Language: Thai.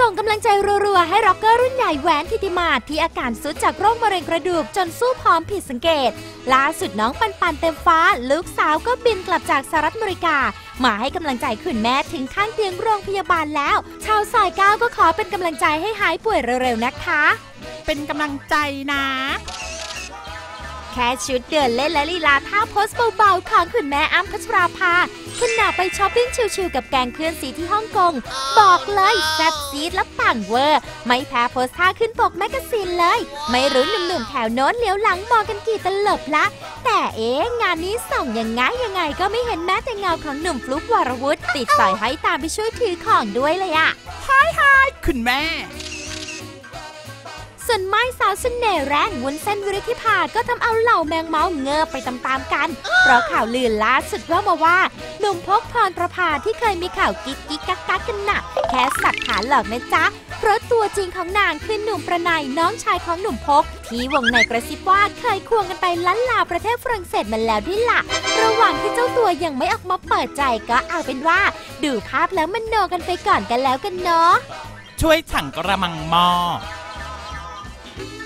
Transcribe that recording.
ส่งกำลังใจรัวๆ ให้ร็อกเกอร์รุ่นใหญ่แหวนทิติมาที่อาการสุดจากโรคมะเร็งกระดูกจนสู้พร้อมผิดสังเกต ล่าสุดน้องปันปันเต็มฟ้า ลูกสาวก็บินกลับจากสหรัฐอเมริกา มาให้กำลังใจคุณแม่ถึงข้างเตียงโรงพยาบาลแล้ว ชาวสายก้าวก็ขอเป็นกำลังใจให้หายป่วยเร็วๆนะคะ เป็นกำลังใจนะ ค่ชุดเดินเล่นและลีลาท่าโพสเบาๆของคุณแม่อ้ำพัชราภาขณะไปช้อปปิ้งชิวๆกับแกงเคลื่อนสีที่ฮ่องกง บอกเลยแซ่บซีดและปังเวอร์ ไม่แพ้โพสท่าขึ้นปกแมกกาซีนเลย ไม่รู้หนุ่มๆแถวโน้นเลี้ยวหลังมองกันกี่ตลบละ แต่เอ๊ะงานนี้ส่องยังไงยังไงก็ไม่เห็นแม้แต่เงาของหนุ่มฟลุกวรวุฒิติดสอยให้ตามไปช่วยถือของด้วยเลยอะคุณแม่ ส่วนไม้สาวเสน่ห์แรงวุ้นเส้นวิริธิภาก็ทำเอาเหล่าแมงเมาเงือบไปตามๆกัน เพราะข่าวลือล่าสุดว่ามาว่าหนุ่มพกพรประภาที่เคยมีข่าวกิ๊กกิ๊กกักกักกันหนักแค่สักขาหลอกนะจ๊ะ เพราะตัวจริงของนางคือหนุ่มประนายน้องชายของหนุ่มพก ที่วงในกระซิบว่าเคยควงกันไปล้านลาประเทศฝรั่งเศสมาแล้วด้วยล่ะ ระหว่างที่เจ้าตัวยังไม่ออกมาเปิดใจก็เอาเป็นว่า ดูภาพแล้วมันโนกันไปก่อนกันแล้วกันเนาะช่วยฉังกระมังหม้อ Thank you.